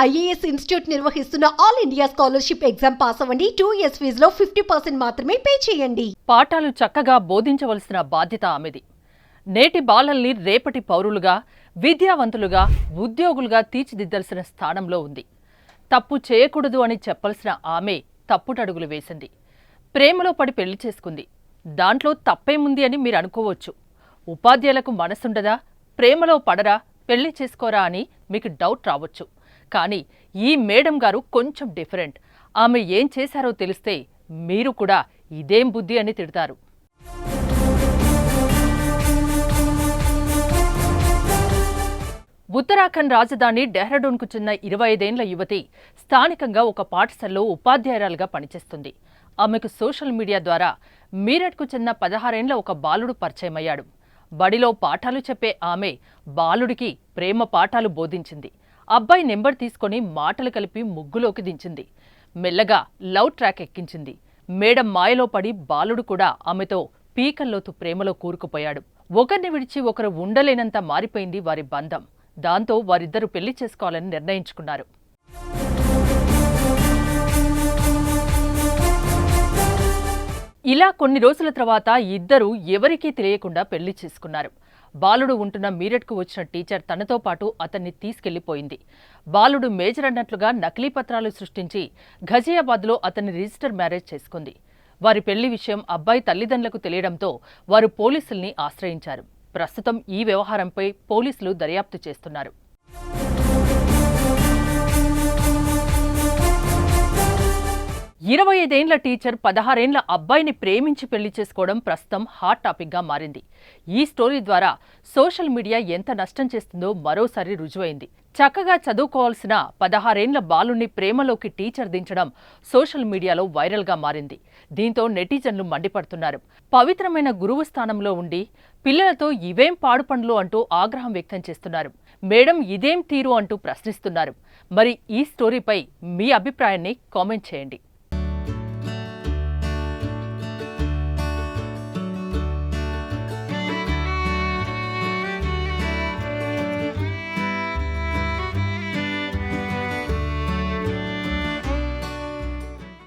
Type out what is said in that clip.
IAS institute నిర్వహిస్తున్న all India scholarship exam pass అవ్వండి. Two years ఫీజులో ఫిఫ్టీ పర్సెంట్ మాత్రమే పే చేయండి. పాఠాలు చక్కగా బోధించవలసిన బాధ్యత ఆమెది. నేటి బాలల్ని రేపటి పౌరులుగా విద్యావంతులుగా ఉద్యోగులుగా తీర్చిదిద్దాల్సిన స్థానంలో ఉంది. తప్పు చేయకూడదు అని చెప్పాల్సిన ఆమె తప్పుటడుగులు వేసింది. ప్రేమలో పడి పెళ్ళి చేసుకుంది. దాంట్లో తప్పేముంది అని మీరు అనుకోవచ్చు. ఉపాధ్యాయులకు మనసుండదా? ప్రేమలో పడరా? పెళ్ళి చేసుకోరా అని మీకు డౌట్ రావచ్చు. కానీ ఈ మేడం గారు కొంచెం డిఫరెంట్. ఆమె ఏం చేశారో తెలిస్తే మీరు కూడా ఇదేం బుద్ధి అని తిడతారు. ఉత్తరాఖండ్ రాజధాని డెహ్రాడూన్కు చెందిన ఇరవై ఐదేండ్ల యువతి స్థానికంగా ఒక పాఠశాలలో ఉపాధ్యాయురాలుగా పనిచేస్తుంది. ఆమెకు సోషల్ మీడియా ద్వారా మీరట్కు చెందిన పదహారేండ్ల ఒక బాలుడు పరిచయమయ్యాడు. బడిలో పాఠాలు చెప్పే ఆమె బాలుడికి ప్రేమ పాఠాలు బోధించింది. అబ్బాయి నెంబర్ తీసుకొని మాటలు కలిపి ముగ్గులోకి దించింది. మెల్లగా లవ్ ట్రాక్ ఎక్కించింది. మేడం మాయలో పడి బాలుడు కూడా ఆమెతో పీకల్లోతు ప్రేమలో కూరుకుపోయాడు. ఒకరిని విడిచి ఒకరు ఉండలేనంత మారిపోయింది వారి బంధం. దాంతో వారిద్దరూ పెళ్ళి చేసుకోవాలని నిర్ణయించుకున్నారు. ఇలా కొన్ని రోజుల తర్వాత ఇద్దరూ ఎవరికీ తెలియకుండా పెళ్ళి చేసుకున్నారు. బాలుడు ఉంటున్న మీరట్కు వచ్చిన టీచర్ తనతో పాటు అతన్ని తీసుకెళ్ళిపోయింది. బాలుడు మేజర్ అన్నట్లుగా నకిలీ పత్రాలు సృష్టించి ఘజియాబాద్లో అతన్ని రిజిస్టర్ మ్యారేజ్ చేసుకుంది. వారి పెళ్ళి విషయం అబ్బాయి తల్లిదండ్రులకు తెలియడంతో వారు పోలీసుల్ని ఆశ్రయించారు. ప్రస్తుతం ఈ వ్యవహారంపై పోలీసులు దర్యాప్తు చేస్తున్నారు. ఇరవై ఐదేండ్ల టీచర్ పదహారేండ్ల అబ్బాయిని ప్రేమించి పెళ్ళి చేసుకోవడం ప్రస్తుతం హాట్ టాపిక్గా మారింది. ఈ స్టోరీ ద్వారా సోషల్ మీడియా ఎంత నష్టం చేస్తుందో మరోసారి రుజువైంది. చక్కగా చదువుకోవాల్సిన పదహారేండ్ల బాలుని ప్రేమలోకి టీచర్ దించడం సోషల్ మీడియాలో వైరల్గా మారింది. దీంతో నెటిజన్లు మండిపడుతున్నారు. పవిత్రమైన గురువు స్థానంలో ఉండి పిల్లలతో ఇవేం పాడుపండ్లు అంటూ ఆగ్రహం వ్యక్తం చేస్తున్నారు. మేడం ఇదేం తీరు అంటూ ప్రశ్నిస్తున్నారు. మరి ఈ స్టోరీపై మీ అభిప్రాయాన్ని కామెంట్ చేయండి.